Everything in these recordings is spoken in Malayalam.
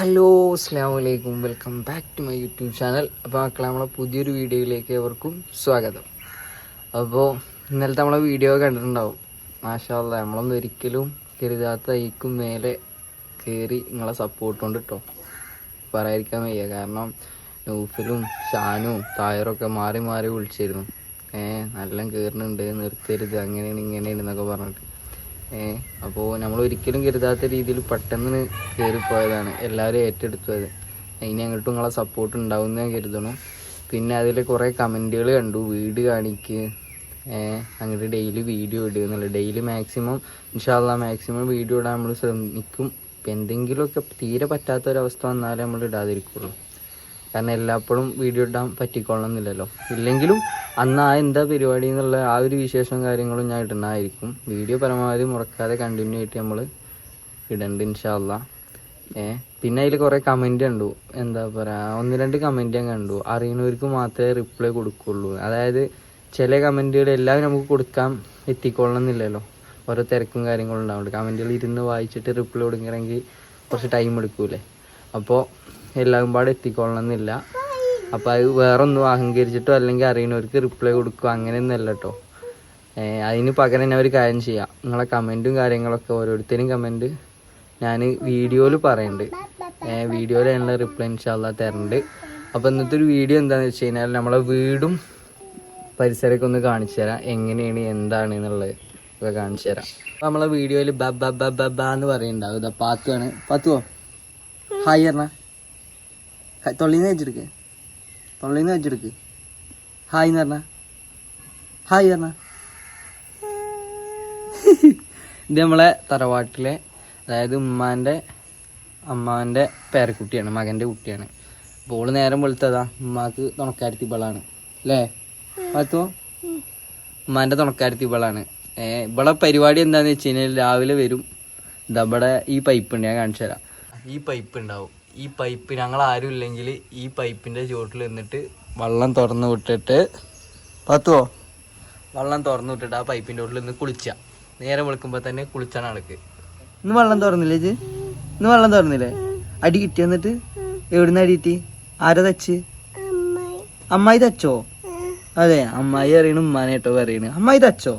ഹലോ അസ്സാം വലൈക്കും welcome back to my YouTube channel. അപ്പോൾ മക്കളെ നമ്മളെ പുതിയൊരു വീഡിയോയിലേക്ക് അവർക്കും സ്വാഗതം. അപ്പോൾ ഇന്നലത്തെ നമ്മളെ വീഡിയോ കണ്ടിട്ടുണ്ടാവും. മാഷാല്ല നമ്മളൊന്നും ഒരിക്കലും കരുതാത്ത ഐക്കും മേലെ കയറി നിങ്ങളെ സപ്പോർട്ട് കൊണ്ട് കേട്ടോ പറയാതിരിക്കാൻ വയ്യ. കാരണം നൂഫിലും ഷാനും തായറൊക്കെ മാറി മാറി വിളിച്ചിരുന്നു. ഏ നല്ല കയറുന്നുണ്ട് നിർത്തരുത് അങ്ങനെയാണ് ഇങ്ങനെയാണ് എന്നൊക്കെ പറഞ്ഞിട്ട്. അപ്പോൾ നമ്മൾ ഒരിക്കലും കരുതാത്ത രീതിയിൽ പെട്ടെന്ന് കയറിപ്പോയതാണ് എല്ലാവരും ഏറ്റെടുത്തു അത് ഇനി അങ്ങോട്ടും നിങ്ങളെ സപ്പോർട്ട് ഉണ്ടാവും ഞാൻ കരുതണം. പിന്നെ അതിൽ കുറേ കമന്റുകൾ കണ്ടു വീട് കാണിക്ക് അങ്ങോട്ട് ഡെയിലി വീഡിയോ ഇടുക എന്നുള്ളത് ഡെയിലി മാക്സിമം ഇൻഷാല്ല മാക്സിമം വീഡിയോ ഇടാൻ നമ്മൾ ശ്രമിക്കും. എന്തെങ്കിലുമൊക്കെ തീരെ പറ്റാത്തൊരവസ്ഥ വന്നാലേ നമ്മൾ ഇടാതിരിക്കുള്ളൂ. കാരണം എല്ലാപ്പോഴും വീഡിയോ ഇടാൻ പറ്റിക്കൊള്ളണമെന്നില്ലല്ലോ. ഇല്ലെങ്കിലും അന്ന് ആ എന്താ പരിപാടി എന്നുള്ള ആ ഒരു വിശേഷവും കാര്യങ്ങളും ഞാൻ ഇടുന്നതായിരിക്കും. വീഡിയോ പരമാവധി മുറക്കാതെ കണ്ടിന്യൂ ആയിട്ട് നമ്മൾ ഇടണ്ട് ഇൻഷാല്ല ഏ പിന്നെ അതിൽ കുറേ കമന്റ് കണ്ടു. എന്താ പറയുക ഒന്ന് രണ്ട് കമന്റ് ഞാൻ കണ്ടു. അറിയുന്നവർക്ക് മാത്രമേ റിപ്ലൈ കൊടുക്കുള്ളൂ. അതായത് ചില കമന്റുകൾ എല്ലാവരും നമുക്ക് കൊടുക്കാൻ എത്തിക്കൊള്ളണമെന്നില്ലല്ലോ. ഓരോ തിരക്കും കാര്യങ്ങളും ഉണ്ടാവുന്നുണ്ട്. കമന്റുകൾ ഇരുന്ന് വായിച്ചിട്ട് റിപ്ലൈ കൊടുക്കണമെങ്കിൽ കുറച്ച് ടൈം എടുക്കൂലേ അപ്പോൾ എല്ലാവരും പാടെ എത്തിക്കൊള്ളണമെന്നില്ല. അപ്പോൾ അത് വേറൊന്നും അഹങ്കരിച്ചിട്ടോ അല്ലെങ്കിൽ അറിയുന്നവർക്ക് റിപ്ലൈ കൊടുക്കുക അങ്ങനെയൊന്നുമല്ല കേട്ടോ അതിന് പകരം തന്നെ ഒരു കാര്യം ചെയ്യാം. നിങ്ങളെ കമന്റും കാര്യങ്ങളൊക്കെ ഓരോരുത്തരും കമന്റ് ഞാൻ വീഡിയോയിൽ പറയുന്നുണ്ട് വീഡിയോയിൽ അതിനുള്ള റിപ്ലൈ ഇൻഷാല്ല തരുന്നുണ്ട് അപ്പോൾ ഇന്നത്തെ ഒരു വീഡിയോ എന്താണെന്ന് വെച്ച് കഴിഞ്ഞാൽ നമ്മളെ വീടും പരിസരമൊക്കെ ഒന്ന് കാണിച്ചു തരാം. എങ്ങനെയാണ് എന്താണ് എന്നുള്ളത് ഒക്കെ കാണിച്ചു തരാം. അപ്പോൾ നമ്മളെ വീഡിയോയിൽ ബ ബ ബ ബ എന്ന് പറയുന്നുണ്ടാവും പാത്തുവാണ്. പാത്തുവോ? ഹായ് പറഞ്ഞ. തൊള്ളിന്ന് വെച്ചെടുക്ക് തൊള്ളിന്ന് വെച്ചെടുക്ക് ഹായ് എന്ന് പറഞ്ഞ ഹായ് പറഞ്ഞ ഇത് നമ്മളെ തറവാട്ടിലെ അതായത് ഉമ്മാന്റെ അമ്മാവന്റെ പേരക്കുട്ടിയാണ് മകന്റെ കുട്ടിയാണ്. അപ്പോൾ ഓൾ നേരം വെളുത്തതാ. ഉമ്മാക്ക് തുണക്കാരത്തി ഇവളാണ്. അല്ലേ? പാത്തോ ഉമ്മാന്റെ തുണക്കാരത്തി ഇവളാണ്. ഇവിടെ പരിപാടി എന്താണെന്ന് വെച്ച് കഴിഞ്ഞാൽ രാവിലെ വരും. ഇതവിടെ ഈ പൈപ്പ് ഉണ്ട് ഞാൻ കാണിച്ചു തരാം ഈ പൈപ്പ് ഉണ്ടാവും. ഈ പൈപ്പ് ഞങ്ങൾ ആരും ഇല്ലെങ്കിൽ ഈ പൈപ്പിന്റെ ചുവട്ടിൽ നിന്നിട്ട് വെള്ളം തുറന്ന് വിട്ടിട്ട് പത്തുവോ? വെള്ളം തുറന്ന് വിട്ടിട്ട് ആ പൈപ്പിന്റെ ഉള്ളിൽ നിന്ന് കുളിച്ച. നേരെ വിളിക്കുമ്പോൾ തന്നെ കുളിച്ചാണ് ആൾക്ക് ഇന്ന് വെള്ളം തുറന്നില്ലേ ഇജ് ഇന്ന് വെള്ളം തുറന്നില്ലേ? അടി കിട്ടി എന്നിട്ട്? എവിടുന്ന് അടി കിട്ടി? ആരാ തച്ച്? അമ്മായി തച്ചോ? അതെ അമ്മായി അറിയണ ഉമ്മാനെ കേട്ടോ അമ്മായി തച്ചോ?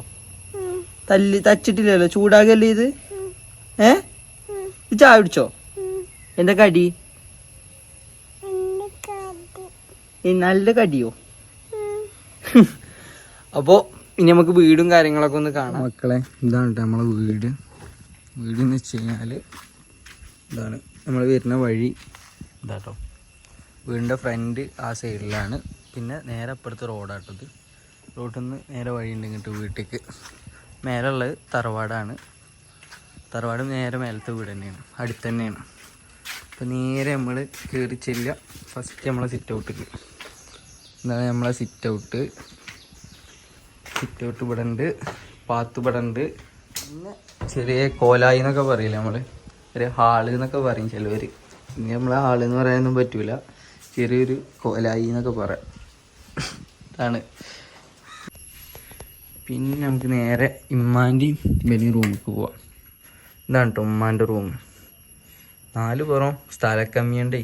തല്ലി തച്ചിട്ടില്ലല്ലോ. ചൂടാകല്ലേ ഇത്? ഏ? ഇത് ചായ പിടിച്ചോ എന്താ കടി ഏ, നല്ല കടിയോ? അപ്പോ ഇനി നമുക്ക് വീടും കാര്യങ്ങളൊക്കെ ഒന്ന് കാണാം. മക്കളെ ഇതാണ് കേട്ടോ നമ്മളെ വീട്. വീട് എന്ന് വെച്ച് കഴിഞ്ഞാൽ ഇതാണ് നമ്മൾ വരുന്ന വഴി. ഇതാട്ടോ വീടിന്റെ ഫ്രണ്ട് ആ സൈഡിലാണ് പിന്നെ നേരെ അപ്പുറത്ത് റോഡാട്ടത് റോഡിൽ നിന്ന് നേരെ വഴിയുണ്ട് ഇങ്ങോട്ട് വീട്ടിലേക്ക് മേലുള്ളത് തറവാടാണ്. തറവാട് നേരെ മേലത്തെ വീട് തന്നെയാണ്. അടുത്ത് തന്നെയാണ്. അപ്പോൾ നേരെ നമ്മൾ കയറി ചെല്ലുക. ഫസ്റ്റ് നമ്മളെ സിറ്റ് ഔട്ടിക്ക് ഇതാണ് നമ്മളെ സിറ്റ് ഔട്ട് സിറ്റ് ഔട്ട് ഇവിടെ ഉണ്ട് പാത്ത് ഇവിടെ ഉണ്ട്. പിന്നെ ചെറിയ കോലായി എന്നൊക്കെ പറയില്ല നമ്മൾ ഒരു ഹാൾ എന്നൊക്കെ പറയും ചിലവർ ഇനി നമ്മളെ ഹാൾ എന്ന് പറയാനൊന്നും പറ്റൂല. ചെറിയൊരു കോലായി എന്നൊക്കെ പറയാം ഇതാണ്. പിന്നെ നമുക്ക് നേരെ ഇമ്മാന്റെയും വലിയ റൂമിലേക്ക് പോവാം. ഇതാണ് കേട്ടോ ഉമ്മാന്റെ റൂം. നാല് പുറം സ്ഥലക്കമ്മിയുണ്ടേ.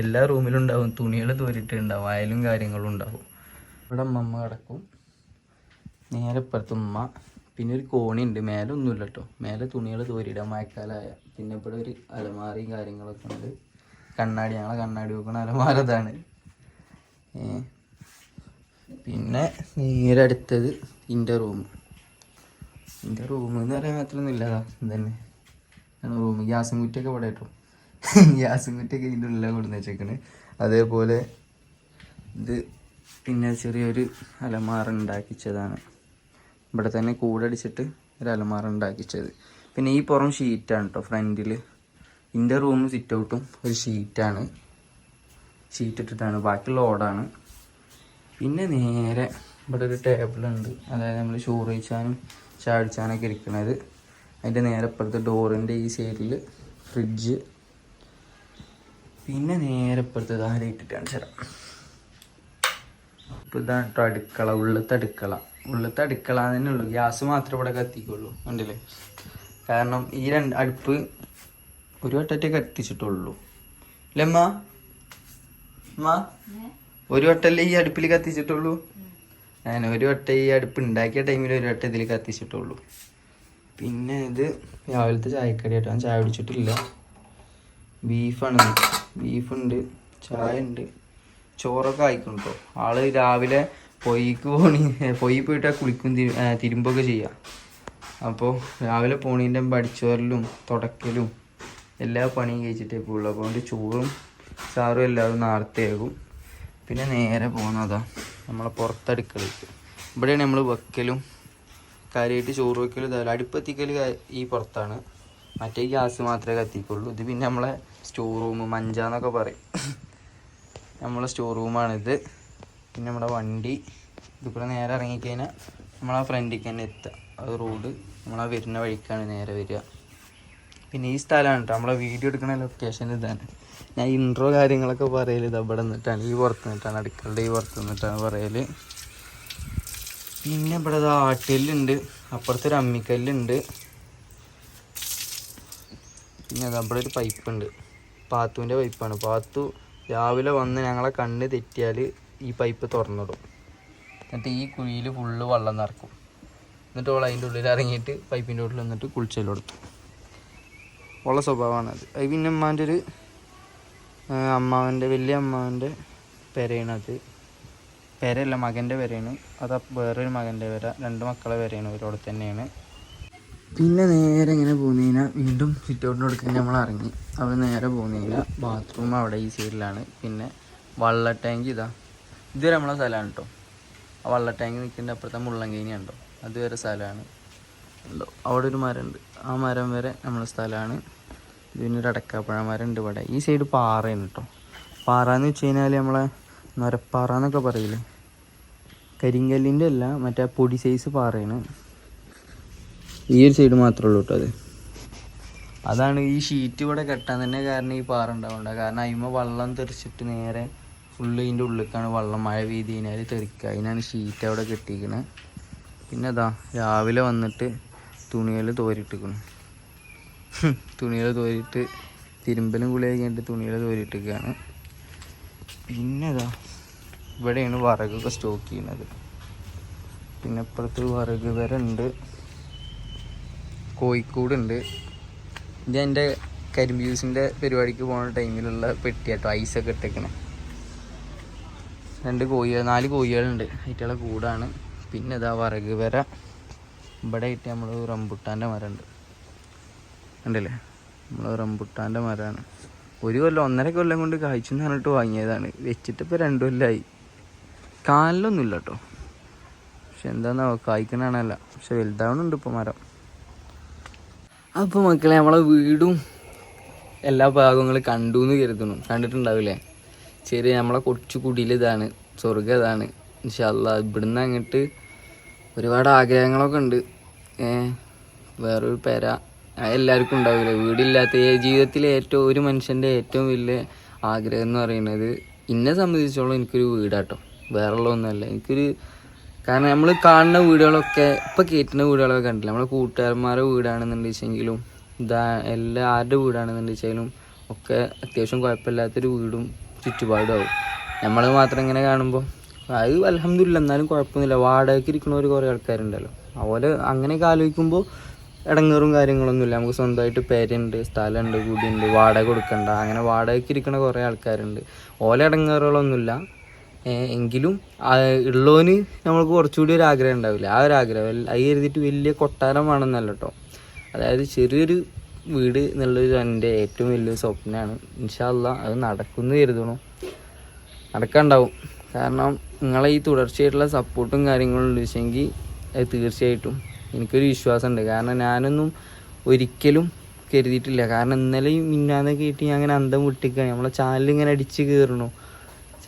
എല്ലാ റൂമിലും ഉണ്ടാവും തുണികൾ തോരിട്ടുണ്ടാവും അയലും കാര്യങ്ങളും ഉണ്ടാവും. ഇവിടെ അമ്മമ്മ കിടക്കും. നേരെ ഇപ്പുറത്ത് ഉമ്മ. പിന്നെ ഒരു കോണി ഉണ്ട് മേലെ ഒന്നുമില്ല കേട്ടോ മേലെ തുണികൾ തോരിയിടാം മഴക്കാലമായ പിന്നെ ഇവിടെ ഒരു അലമാറയും കാര്യങ്ങളൊക്കെ ഉണ്ട്. കണ്ണാടി ഞങ്ങളെ കണ്ണാടി വെക്കണ അലമാര ഇതാണ്. പിന്നെ നേരെ അടുത്തത് ഇന്റെ റൂം. എന്റെ റൂം എന്ന് പറയാൻ ഇല്ലതാ ഇതന്നെ. റൂം. ഗ്യാസും കുറ്റിയൊക്കെ ഇവിടെ കേട്ടോ ഗ്യാസും കുറ്റിയൊക്കെ ഇതിന്റെ ഉള്ളിലാണ് കൊടുന്ന് വെച്ചേക്കണ്. അതേപോലെ ഇത് പിന്നെ ചെറിയൊരു അലമാറ ഉണ്ടാക്കിച്ചതാണ് ഇവിടെ തന്നെ കൂടടിച്ചിട്ട് ഒരു അലമാറ ഉണ്ടാക്കിച്ചത് പിന്നെ ഈ പുറം ഷീറ്റാണ് കേട്ടോ ഫ്രണ്ടിൽ ഇന്റെ റൂം സിറ്റ് ഔട്ടും ഒരു ഷീറ്റാണ് ഷീറ്റ് ഇട്ടിട്ടാണ്. ബാക്കിയുള്ള ഓടാണ് പിന്നെ നേരെ ഇവിടെ ഒരു ടേബിളുണ്ട് അതായത് നമ്മൾ ചോറിച്ചാനും ചാടിച്ചാനൊക്കെ ഇരിക്കണത്. അതിന്റെ നേരെ ഇപ്പുറത്തെ ഡോറിന്റെ ഈ സൈഡിൽ ഫ്രിഡ്ജ് പിന്നെ നേരെ ഇപ്പുറത്ത് താഴെ ഇട്ടിട്ടാണ് ചേരാം. ഇപ്പോൾ ഇതാണ് കേട്ടോ അടുക്കള ഉള്ളത്തെ അടുക്കള. ഉള്ളത്തെ അടുക്കള തന്നെ ഉള്ളൂ. ഗ്യാസ് മാത്രം ഇവിടെ കത്തിക്കുള്ളൂ. ഉണ്ടല്ലേ കാരണം ഈ രണ്ട് അടുപ്പ് ഒരു വട്ടറ്റേ കത്തിച്ചിട്ടുള്ളൂ. ലമ്മ അമ്മ ഒരു വട്ടല്ലേ ഈ അടുപ്പിൽ കത്തിച്ചിട്ടുള്ളൂ? ഞാൻ ഒരു വട്ടം ഈ അടുപ്പ് ഉണ്ടാക്കിയ ടൈമിൽ ഒരു വട്ടം ഇതിൽ കത്തിച്ചിട്ടുള്ളൂ. പിന്നെ ഇത് രാവിലത്തെ ചായക്കടി ആയിട്ട് ഞാൻ ചായ കുടിച്ചിട്ടില്ല. ബീഫാണ്. ബീഫുണ്ട് ചായ ഉണ്ട് ചോറൊക്കെ ആയിക്കും കേട്ടോ ആൾ രാവിലെ പൊയ്ക്ക് പോണി പൊയ്യിൽ പോയിട്ട് കുളിക്കും തിരുമ്പൊക്കെ ചെയ്യാം. അപ്പോൾ രാവിലെ പോണീന്റെ പഠിച്ചോരലും തുടക്കലും എല്ലാ പണിയും കഴിച്ചിട്ടേ പോകുള്ളൂ അപ്പോൾ അതുകൊണ്ട് ചോറും സാറും എല്ലാവരും നേരത്തെയാകും പിന്നെ നേരെ പോകുന്നതാ നമ്മളെ പുറത്തടുക്കളയ്ക്ക് ഇവിടെയാണ് നമ്മൾ വെക്കലും കാര്യമായിട്ട് ചോറ് വെക്കലും ഇതായാലും അടുപ്പെത്തിക്കൽ ഈ പുറത്താണ്. മറ്റേ ഗ്യാസ് മാത്രമേ കത്തിക്കുള്ളൂ. ഇത് പിന്നെ നമ്മളെ സ്റ്റോർ റൂം മഞ്ച എന്നൊക്കെ പറയും. നമ്മളെ സ്റ്റോർ റൂമാണിത് പിന്നെ നമ്മുടെ വണ്ടി ഇതിപ്പോൾ നേരെ ഇറങ്ങിക്കഴിഞ്ഞാൽ നമ്മളാ ഫ്രണ്ടിലേക്ക് തന്നെ എത്തുക. അത് റോഡ് നമ്മളാ വരുന്ന വഴിക്കാണ് നേരെ വരിക. പിന്നെ ഈ സ്ഥലമാണ് കേട്ടോ നമ്മളെ വീഡിയോ എടുക്കുന്ന ലൊക്കേഷൻ ഇതാണ്. ഞാൻ ഇൻട്രോ കാര്യങ്ങളൊക്കെ പറയൽ ഇത് അവിടെ നിന്നിട്ടാണ്. ഈ പുറത്ത് നിന്നിട്ടാണ്. അടുക്കളുടെ ഈ പുറത്ത് നിന്നിട്ടാണ് പറയൽ പിന്നെ ഇവിടെ ആട്ടിലുണ്ട്. അപ്പുറത്തൊരു അമ്മിക്കല്ലുണ്ട്. പിന്നെ അത് അവിടെ ഒരു പൈപ്പ് ഉണ്ട്. പാത്തുവിന്റെ പൈപ്പാണ് പാത്തു രാവിലെ വന്ന് ഞങ്ങളെ കണ്ണ് തെറ്റിയാൽ ഈ പൈപ്പ് തുറന്നിടും. എന്നിട്ട് ഈ കുഴിയിൽ ഫുള്ള് വെള്ളം നിറക്കും. എന്നിട്ട് ഓൾ അതിന്റെ ഉള്ളിൽ ഇറങ്ങിയിട്ട് പൈപ്പിന്റെ ഉള്ളിൽ നിന്നിട്ട് കുളിച്ചെല്ലാം കൊടുത്തു. ഉള്ള സ്വഭാവമാണ് അത്. അത് പിന്നെ അമ്മാന്റെ ഒരു അമ്മാവന്റെ വലിയ അമ്മാവന്റെ പെരയാണ് അത്. പെരയല്ല മകന്റെ പെരയാണ്. അത് വേറൊരു മകന്റെ പെര. രണ്ട് മക്കളെ പെരയാണ്. ഇവരോട് തന്നെയാണ്. പിന്നെ നേരെ ഇങ്ങനെ പോന്നു കഴിഞ്ഞാൽ വീണ്ടും സിറ്റൗട്ടിന് കൊടുക്കാൻ നമ്മൾ ഇറങ്ങി. അവിടെ നേരെ പോന്നു കഴിഞ്ഞാൽ ബാത്റൂം അവിടെ ഈ സൈഡിലാണ് പിന്നെ വള്ള ടാങ്ക് ഇതാ. ഇതുവരെ നമ്മളെ സ്ഥലമാണ് കേട്ടോ ആ വള്ള ടാങ്ക് നിൽക്കുന്ന അപ്പുറത്തെ മുള്ളങ്കേനി ഉണ്ടോ അതുവരെ സ്ഥലമാണ്. ഉണ്ടോ? അവിടെ ഒരു മരം ഉണ്ട് ആ മരം വരെ നമ്മളെ സ്ഥലമാണ്. പിന്നെ ഒരു അടക്കാപ്പഴ മരം ഉണ്ട് ഇവിടെ. ഈ സൈഡ് പാറയാണ് കേട്ടോ പാറ എന്ന് വെച്ച് കഴിഞ്ഞാൽ നമ്മളെ നരപ്പാറ എന്നൊക്കെ പറയില്ലേ? കരിങ്കല്ലിന്റെ അല്ല മറ്റേ പൊടി സൈസ് പാറയാണ്. ഈ ഒരു സൈഡ് മാത്രമേ ഉള്ളൂ കേട്ടോ അത്. അതാണ് ഈ ഷീറ്റ് ഇവിടെ കെട്ടാൻ തന്നെ കാരണം ഈ പാറ ഉണ്ടാവണ്ട. കാരണം അതിമ വെള്ളം തെറിച്ചിട്ട് നേരെ ഫുള്ള് ഇതിന്റെ ഉള്ളിലേക്കാണ് വെള്ളം മഴ പെയ്ത് കഴിഞ്ഞാൽ തെറിക്കുക അതിനാണ് ഷീറ്റ് അവിടെ കെട്ടിയിരിക്കുന്നത് പിന്നെ അതാ രാവിലെ വന്നിട്ട് തുണികൾ തോരിട്ടിരിക്കണം തുണികൾ തോരിട്ട് തിരുമ്പലും കുളി കഴിഞ്ഞിട്ട് തുണികൾ തോരിട്ടിരിക്കുകയാണ് പിന്നെ അതാ ഇവിടെയാണ് വറകൊക്കെ സ്റ്റോക്ക് ചെയ്യുന്നത് പിന്നെ അപ്പുറത്ത് വറക് വരെ ഉണ്ട്. കോഴിക്കോടുണ്ട്. ഇത് എന്റെ കരിമ്പ്യൂസിന്റെ പരിപാടിക്ക് പോകുന്ന ടൈമിലുള്ള പെട്ടി കേട്ടോ ഐസൊക്കെ ഇട്ടേക്കണേ. രണ്ട് കോഴികൾ നാല് കോഴികളുണ്ട്. അതിന്റെ കൂടാണ്. പിന്നെ ഇതാ വരക് വര. ഇവിടെ ആയിട്ട് നമ്മൾ റംബുട്ടാന്റെ മരമുണ്ട്. ഉണ്ടല്ലേ നമ്മൾ റംബുട്ടാന്റെ മരമാണ്. ഒരു കൊല്ലം ഒന്നര കൊല്ലം കൊണ്ട് കായ്ച്ചെന്ന് പറഞ്ഞിട്ട് വാങ്ങിയതാണ്. വെച്ചിട്ട് ഇപ്പോൾ രണ്ട് കൊല്ലമായി കാലിലൊന്നുമില്ല കേട്ടോ. പക്ഷെ എന്താന്നാ കായ്ക്കണാണല്ല പക്ഷെ വലുതാവണുണ്ട് ഇപ്പോൾ മരം. അപ്പോൾ മക്കളെ നമ്മളെ വീടും എല്ലാ ഭാഗങ്ങളും കണ്ടു എന്ന് കരുതുന്നു. കണ്ടിട്ടുണ്ടാവില്ലേ? ചെറിയ നമ്മളെ കൊച്ചു കുടിയിൽ ഇതാണ് സ്വർഗം ഇതാണ്. ഇൻഷല്ല ഇവിടുന്ന് അങ്ങോട്ട് ഒരുപാട് ആഗ്രഹങ്ങളൊക്കെ ഉണ്ട്. വേറൊരു പേര. എല്ലാവർക്കും ഉണ്ടാവില്ല? വീടില്ലാത്ത ജീവിതത്തിലെ ഏറ്റവും ഒരു മനുഷ്യന്റെ ഏറ്റവും വലിയ ആഗ്രഹം എന്ന് പറയുന്നത് എന്നെ സംബന്ധിച്ചോളം എനിക്കൊരു വീടാട്ടോ. വേറെ ഒന്നുമല്ല എനിക്കൊരു കാരണം നമ്മൾ കാണുന്ന വീടുകളൊക്കെ ഇപ്പം കയറ്റുന്ന വീടുകളൊക്കെ കണ്ടില്ല നമ്മളെ കൂട്ടുകാരന്മാരുടെ വീടാണെന്നുണ്ട് വെച്ചെങ്കിലും ഇതാ എല്ലാ ആരുടെ വീടാണെന്നുണ്ട് വെച്ചാലും ഒക്കെ അത്യാവശ്യം കുഴപ്പമില്ലാത്തൊരു വീടും ചുറ്റുപാടും ആവും നമ്മൾ മാത്രം ഇങ്ങനെ കാണുമ്പോൾ അത് അലഹമില്ല എന്നാലും കുഴപ്പമൊന്നുമില്ല. വാടകയ്ക്ക് ഇരിക്കുന്നവർ കുറേ ആൾക്കാരുണ്ടല്ലോ. അതുപോലെ അങ്ങനെയൊക്കെ ആലോചിക്കുമ്പോൾ ഇടങ്ങേറും കാര്യങ്ങളൊന്നുമില്ല. നമുക്ക് സ്വന്തമായിട്ട് പേരുണ്ട് സ്ഥലമുണ്ട് കൂടിയുണ്ട് വാടക കൊടുക്കണ്ട. അങ്ങനെ വാടകയ്ക്ക് ഇരിക്കുന്ന കുറേ ആൾക്കാരുണ്ട്. ഓല ഇടങ്ങേറുകളൊന്നുമില്ല. എങ്കിലും ഉള്ളവന് നമ്മൾക്ക് കുറച്ചുകൂടി ഒരു ആഗ്രഹം ഉണ്ടാവില്ല. ആ ഒരു ആഗ്രഹം അത് കരുതിയിട്ട് വലിയ കൊട്ടാരം വേണമെന്നല്ല കേട്ടോ അതായത് ചെറിയൊരു വീട് എന്നുള്ളൊരു എന്റെ ഏറ്റവും വലിയ സ്വപ്നമാണ്. ഇൻഷാല്ല അത് നടക്കുന്നു കരുതണു. നടക്കാണ്ടാവും. കാരണം നിങ്ങളെ ഈ തുടർച്ചയായിട്ടുള്ള സപ്പോർട്ടും കാര്യങ്ങളും ഉണ്ടെങ്കിൽ അത് തീർച്ചയായിട്ടും എനിക്കൊരു വിശ്വാസമുണ്ട്. കാരണം ഞാനൊന്നും ഒരിക്കലും കരുതിയിട്ടില്ല. കാരണം ഇന്നലെയും മിന്നാന്ന് കേട്ടി ഞാൻ അങ്ങനെ അന്തം വിട്ടിക്കാണ്. നമ്മളെ ചാനൽ ഇങ്ങനെ അടിച്ച് കയറണു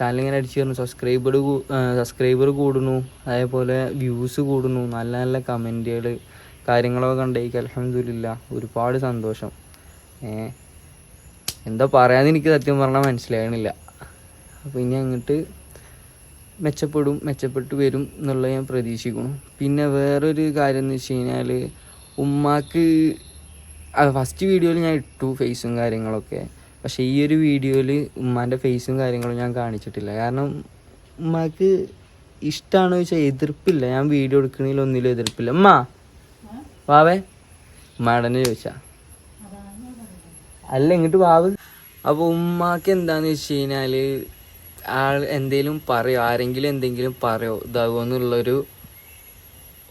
ചാനൽ ഇങ്ങനെ അടിച്ചു കയറുന്നു സബ്സ്ക്രൈബർ സബ്സ്ക്രൈബർ കൂടുന്നു അതേപോലെ വ്യൂസ് കൂടുന്നു നല്ല നല്ല കമന്റുകൾ കാര്യങ്ങളൊക്കെ കണ്ടേക്ക് അലഹമില്ല ഒരുപാട് സന്തോഷം. എന്താ പറയാന്ന് എനിക്ക് സത്യം പറഞ്ഞാൽ മനസ്സിലാകണില്ല അപ്പോൾ ഇനി അങ്ങോട്ട് മെച്ചപ്പെടും മെച്ചപ്പെട്ട് വരും എന്നുള്ളത് ഞാൻ പ്രതീക്ഷിക്കുന്നു. പിന്നെ വേറൊരു കാര്യം എന്ന് വെച്ച് കഴിഞ്ഞാൽ ഉമ്മാക്ക് ഫസ്റ്റ് വീഡിയോയിൽ ഞാൻ ഇട്ടു ഫേസും കാര്യങ്ങളൊക്കെ. പക്ഷേ ഈ ഒരു വീഡിയോയിൽ ഉമ്മാന്റെ ഫേസും കാര്യങ്ങളും ഞാൻ കാണിച്ചിട്ടില്ല. കാരണം ഉമ്മാക്ക് ഇഷ്ടമാണോ ചോദിച്ചാൽ എതിർപ്പില്ല. ഞാൻ വീഡിയോ എടുക്കണതിൽ ഒന്നിലും എതിർപ്പില്ല. ഉമ്മ വാവേ ഉമ്മാടനെ ചോദിച്ചാ. അല്ല ഇങ്ങോട്ട് വാവ് അപ്പോൾ ഉമ്മാക്ക് എന്താന്ന് വെച്ച് കഴിഞ്ഞാൽ ആൾ എന്തെങ്കിലും പറയോ? ആരെങ്കിലും എന്തെങ്കിലും പറയോ? ഇതാകുമെന്നുള്ളൊരു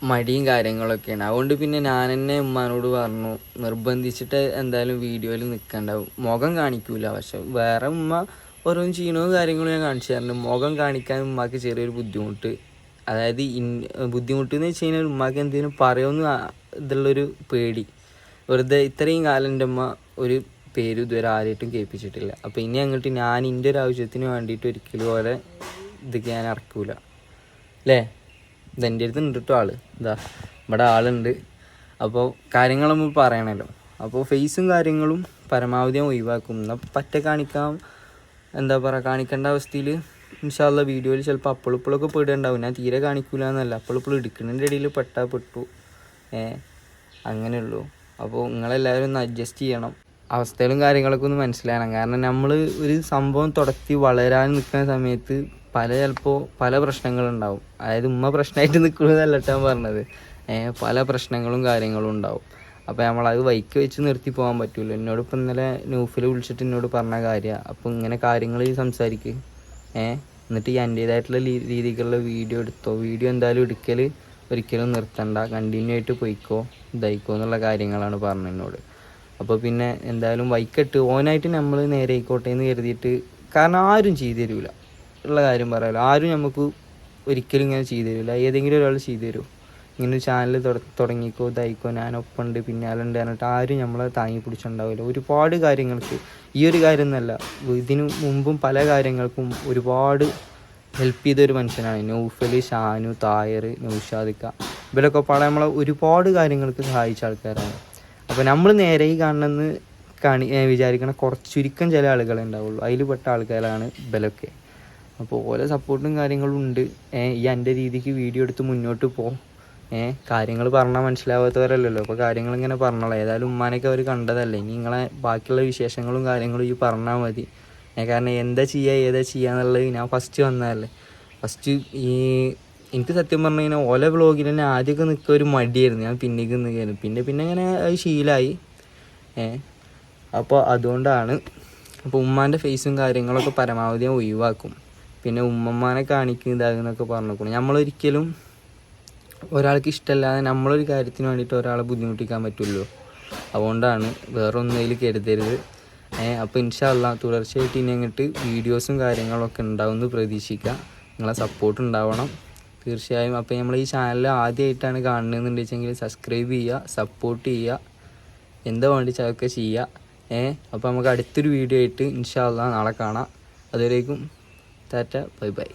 മടിയും കാര്യങ്ങളൊക്കെയാണ്. അതുകൊണ്ട് പിന്നെ ഞാൻ തന്നെ ഉമ്മാനോട് പറഞ്ഞു നിർബന്ധിച്ചിട്ട് എന്തായാലും വീഡിയോയിൽ നിൽക്കണ്ടാവും മുഖം കാണിക്കൂല. പക്ഷെ വേറെ ഉമ്മ ഓരോന്നും ചെയ്യണവും കാര്യങ്ങളും ഞാൻ കാണിച്ചു തരണം മുഖം കാണിക്കാൻ ഉമ്മാക്ക് ചെറിയൊരു ബുദ്ധിമുട്ട്. അതായത് ഇൻ ബുദ്ധിമുട്ട് എന്ന് വെച്ച് കഴിഞ്ഞാൽ ഉമ്മാക്ക് എന്തെങ്കിലും പറയുമെന്ന് ഇതുള്ളൊരു പേടി. വെറുതെ ഇത്രയും കാലം എന്റെ ഉമ്മ ഒരു പേര് ഇതുവരെ ആരായിട്ടും കേൾപ്പിച്ചിട്ടില്ല. അപ്പോൾ ഇനി അങ്ങോട്ട് ഞാൻ എന്റെ ഒരു ആവശ്യത്തിന് വേണ്ടിയിട്ട് ഒരിക്കലും ഓരോ ഇതൊക്കെ ഞാൻ ഇറക്കൂല. അല്ലേ? ഇതെന്റെ അടുത്ത് ഉണ്ട് കേട്ടോ ആൾ. ഇതാ ഇവിടെ ആളുണ്ട്. അപ്പോൾ കാര്യങ്ങൾ നമ്മൾ പറയണല്ലോ. അപ്പോൾ ഫേസും കാര്യങ്ങളും പരമാവധി ഒഴിവാക്കും. എന്നാൽ പറ്റ കാണിക്കാം. എന്താ പറയുക കാണിക്കേണ്ട അവസ്ഥയിൽ ഇൻഷാല്ല വീഡിയോയിൽ ചിലപ്പോൾ അപ്പോളിപ്പോഴൊക്കെ പെടുണ്ടാവും ഞാൻ തീരെ കാണിക്കൂല എന്നല്ല അപ്പോളിപ്പോൾ എടുക്കുന്നതിന്റെ ഇടയിൽ പെട്ടാൽ പെട്ടു. ഏ അങ്ങനെയുള്ളൂ. അപ്പോൾ നിങ്ങളെല്ലാവരും ഒന്ന് അഡ്ജസ്റ്റ് ചെയ്യണം. അവസ്ഥകളും കാര്യങ്ങളൊക്കെ ഒന്ന് മനസ്സിലാക്കണം. കാരണം നമ്മൾ ഒരു സംഭവം തുടത്തി വളരാൻ നിൽക്കുന്ന സമയത്ത് പല ചിലപ്പോൾ പല പ്രശ്നങ്ങളുണ്ടാവും. അതായത് ഉമ്മ പ്രശ്നമായിട്ട് നിൽക്കുന്നതല്ല ഞാൻ പറഞ്ഞത്. പല പ്രശ്നങ്ങളും കാര്യങ്ങളും ഉണ്ടാവും. അപ്പോൾ നമ്മളത് വൈക്ക് വെച്ച് നിർത്തി പോകാൻ പറ്റുമല്ലോ എന്നോട് ഇപ്പം ഇന്നലെ ന്യൂഫിൽ വിളിച്ചിട്ട് എന്നോട് പറഞ്ഞ കാര്യമാണ് അപ്പോൾ ഇങ്ങനെ കാര്യങ്ങൾ സംസാരിക്ക്. ഏ എന്നിട്ട് ഈ എന്റേതായിട്ടുള്ള രീതിക്കുള്ള വീഡിയോ എടുത്തോ. വീഡിയോ എന്തായാലും എടുക്കൽ ഒരിക്കലും നിർത്തണ്ട. കണ്ടിന്യൂ ആയിട്ട് പോയിക്കോ. ഇതായിക്കോ എന്നുള്ള കാര്യങ്ങളാണ് പറഞ്ഞത് എന്നോട്. അപ്പോൾ പിന്നെ എന്തായാലും വൈക്കിട്ട് ഓനായിട്ട് നമ്മൾ നേരെ ആയിക്കോട്ടെ എന്ന് കരുതിയിട്ട് കാരണം ആരും ചെയ്തു തരൂല. ഉള്ള കാര്യം പറയാമല്ലോ ആരും നമുക്ക് ഒരിക്കലും ഇങ്ങനെ ചെയ്തു തരില്ല. ഏതെങ്കിലും ഒരാൾ ചെയ്തു തരും. ഇങ്ങനെ ഒരു ചാനൽ തുടങ്ങിക്കോ ഇതായിക്കോ ഞാനൊപ്പമുണ്ട് പിന്നാലുണ്ട് പറഞ്ഞിട്ട് ആരും നമ്മളെ താങ്ങി പിടിച്ചിട്ടുണ്ടാവില്ല ഒരുപാട് കാര്യങ്ങൾക്ക് ഈ ഒരു കാര്യം എന്നല്ല ഇതിനു മുമ്പും പല കാര്യങ്ങൾക്കും ഒരുപാട് ഹെൽപ്പ് ചെയ്ത ഒരു മനുഷ്യനാണ്. നൗഫൽ ഷാനു തായർ നൗഷാദിക്ക. ഇവരൊക്കെ പാടെ നമ്മളെ ഒരുപാട് കാര്യങ്ങൾക്ക് സഹായിച്ച ആൾക്കാരാണ്. അപ്പോൾ നമ്മൾ നേരെ ഈ കാണണമെന്ന് കാണി വിചാരിക്കണ കുറച്ച് ചുരുക്കം ചില ആളുകളുണ്ടാവുള്ളൂ അതിൽ പെട്ട ആൾക്കാരാണ് ഇവരൊക്കെ. അപ്പോൾ ഓരോ സപ്പോർട്ടും കാര്യങ്ങളും ഉണ്ട്. ഈ എന്റെ രീതിക്ക് വീഡിയോ എടുത്ത് മുന്നോട്ട് പോ. ഏഹ് കാര്യങ്ങൾ പറഞ്ഞാൽ മനസ്സിലാവാത്തവരല്ലല്ലോ. അപ്പോൾ കാര്യങ്ങൾ ഇങ്ങനെ പറഞ്ഞോളാം. ഏതായാലും ഉമ്മാനൊക്കെ അവർ കണ്ടതല്ലേ. ഇനി നിങ്ങളെ ബാക്കിയുള്ള വിശേഷങ്ങളും കാര്യങ്ങളും ഈ പറഞ്ഞാൽ മതി. ഏ, കാരണം എന്താ ചെയ്യുക ഏതാ ചെയ്യുക എന്നുള്ളത് ഞാൻ ഫസ്റ്റ് വന്നതല്ലേ. ഫസ്റ്റ് ഈ എനിക്ക് സത്യം പറഞ്ഞു കഴിഞ്ഞാൽ ഓല വ്ളോഗിൽ തന്നെ ആദ്യമൊക്കെ നിൽക്കുക ഒരു മടിയായിരുന്നു. ഞാൻ പിന്നേക്ക് നിൽക്കുകയായിരുന്നു പിന്നെ പിന്നെ ഇങ്ങനെ അത് ശീലമായി ഏ അപ്പോൾ അതുകൊണ്ടാണ്. അപ്പോൾ ഉമ്മാന്റെ ഫേസും കാര്യങ്ങളൊക്കെ പരമാവധി ഞാൻ ഒഴിവാക്കും. പിന്നെ ഉമ്മമാനെ കാണിക്കും ഇതാകുന്നൊക്കെ പറഞ്ഞേക്കണം നമ്മളൊരിക്കലും ഒരാൾക്ക് ഇഷ്ടമല്ലാതെ നമ്മളൊരു കാര്യത്തിന് വേണ്ടിയിട്ട് ഒരാളെ ബുദ്ധിമുട്ടിക്കാൻ പറ്റുമല്ലോ അതുകൊണ്ടാണ് വേറെ ഒന്നതിൽ കരുതരുത് അപ്പോൾ ഇൻഷാല്ല തുടർച്ചയായിട്ട് ഇനി അങ്ങോട്ട് വീഡിയോസും കാര്യങ്ങളൊക്കെ ഉണ്ടാവുമെന്ന് പ്രതീക്ഷിക്കാം നിങ്ങളെ സപ്പോർട്ട് ഉണ്ടാവണം. തീർച്ചയായും അപ്പോൾ നമ്മൾ ഈ ചാനൽ ആദ്യമായിട്ടാണ് കാണുന്നതെന്ന് വെച്ചെങ്കിൽ സബ്സ്ക്രൈബ് ചെയ്യുക സപ്പോർട്ട് ചെയ്യുക. എന്താ വേണ്ടിച്ചാൽ ചെയ്യുക. ഏഹ് അപ്പോൾ നമുക്ക് അടുത്തൊരു വീഡിയോ ആയിട്ട് ഇൻഷാല്ല നാളെ കാണാം. അതുവരേക്കും ടാറ്റ ബൈ ബൈ